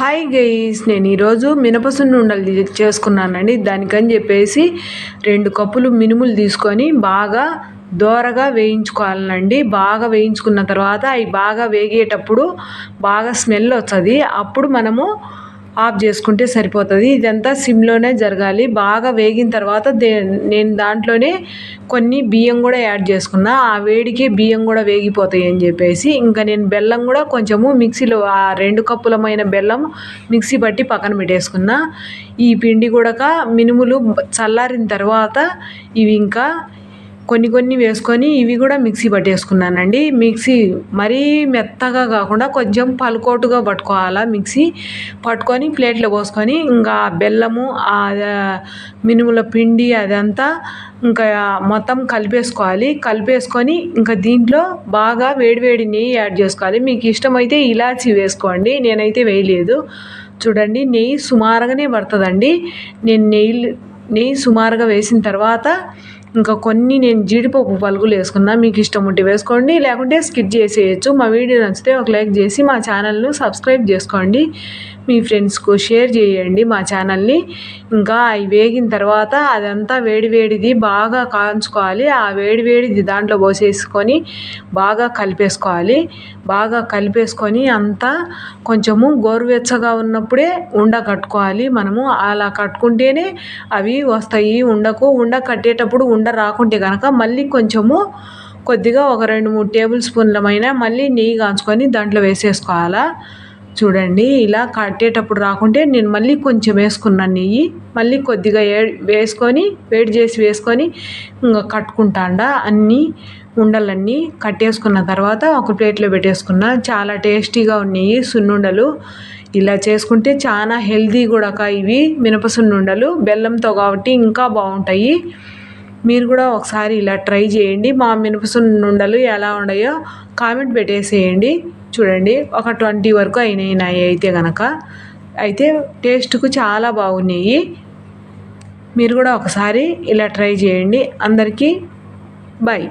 Hi guys నేను ఈరోజు మినపసున్ను ఉండలు చేసుకున్నానండి. దానికని చెప్పేసి రెండు కప్పులు మినుములు తీసుకొని బాగా దోరగా వేయించుకోవాలండి. బాగా వేయించుకున్న తర్వాత అవి బాగా వేగేటప్పుడు బాగా స్మెల్ వస్తుంది. అప్పుడు మనము ఆఫ్ చేసుకుంటే సరిపోతుంది. ఇదంతా సిమ్లోనే జరగాలి. బాగా వేగిన తర్వాత దే నేను దాంట్లోనే కొన్ని బియ్యం కూడా యాడ్ చేసుకున్నా. ఆ వేడికి బియ్యం కూడా వేగిపోతాయి అని చెప్పేసి. ఇంకా నేను బెల్లం కూడా కొంచెము మిక్సీలో ఆ రెండు కప్పులమైన బెల్లం మిక్సీ పట్టి పక్కన పెట్టేసుకున్నా. ఈ పిండి కూడా మినుములు చల్లారిన తర్వాత ఇవి ఇంకా కొన్ని కొన్ని వేసుకొని ఇవి కూడా మిక్సీ పట్టేసుకున్నానండి. మిక్సీ మరీ మెత్తగా కాకుండా కొంచెం పలుకోటుగా పట్టుకోవాలా మిక్సీ. పట్టుకొని ప్లేట్లో పోసుకొని ఇంకా బెల్లము మినుముల పిండి అదంతా ఇంకా మొత్తం కలిపేసుకోవాలి. కలిపేసుకొని ఇంకా దీంట్లో బాగా వేడివేడి నెయ్యి యాడ్ చేసుకోవాలి. మీకు ఇష్టమైతే ఇలాచి వేసుకోండి నేనైతే వేయలేదు. చూడండి నెయ్యి సుమారుగానే పడుతుందండి. నేను నెయ్యి నెయ్యి సుమారుగా వేసిన తర్వాత ఇంకా కొన్ని నేను జీడిపప్పు పలుకులు వేసుకున్నా మీకు ఇష్టం ఉంటే వేసుకోండి లేకుంటే స్కిప్ చేసేయచ్చు. మా వీడియో నచ్చితే ఒక లైక్ చేసి మా ఛానల్ను సబ్స్క్రైబ్ చేసుకోండి. మీ ఫ్రెండ్స్కు షేర్ చేయండి మా ఛానల్ని. ఇంకా అవి వేగిన తర్వాత అదంతా వేడివేడిది బాగా కాంచుకోవాలి. ఆ వేడివేడిది దాంట్లో పోసేసుకొని బాగా కలిపేసుకోవాలి. బాగా కలిపేసుకొని అంతా కొంచెము గోరువెచ్చగా ఉన్నప్పుడే ఉండ కట్టుకోవాలి మనము. అలా కట్టుకుంటేనే అవి వస్తాయి. ఉండకు ఉండ కట్టేటప్పుడు ఉండ రాకుంటే కనుక మళ్ళీ కొంచెము కొద్దిగా ఒక రెండు మూడు టేబుల్ స్పూన్లమైన మళ్ళీ నెయ్యి కాంచుకొని దాంట్లో వేసేసుకోవాలా? చూడండి ఇలా కట్టేటప్పుడు రాకుంటే నేను మళ్ళీ కొంచెం వేసుకున్నాను నెయ్యి మళ్ళీ కొద్దిగా వేసుకొని వేడి చేసి వేసుకొని ఇంకా కట్టుకుంటాండా? అన్నీ ఉండలన్నీ కట్టేసుకున్న తర్వాత ఒక ప్లేట్లో పెట్టేసుకున్న. చాలా టేస్టీగా ఉన్నాయి సున్నుండలు. ఇలా చేసుకుంటే చాలా హెల్దీ కూడా ఇవి. మినప సున్నుండలు బెల్లంతో కాబట్టి ఇంకా బాగుంటాయి. మీరు కూడా ఒకసారి ఇలా ట్రై చేయండి. మా మినప సున్నుండలు ఎలా ఉన్నాయో కామెంట్ పెట్టేసేయండి. చూడండి ఒక ట్వంటీ వరకు అయినాయి అయితే కనుక అయితే టేస్ట్కు చాలా బాగున్నాయి. మీరు కూడా ఒకసారి ఇలా ట్రై చేయండి. అందరికీ బాయ్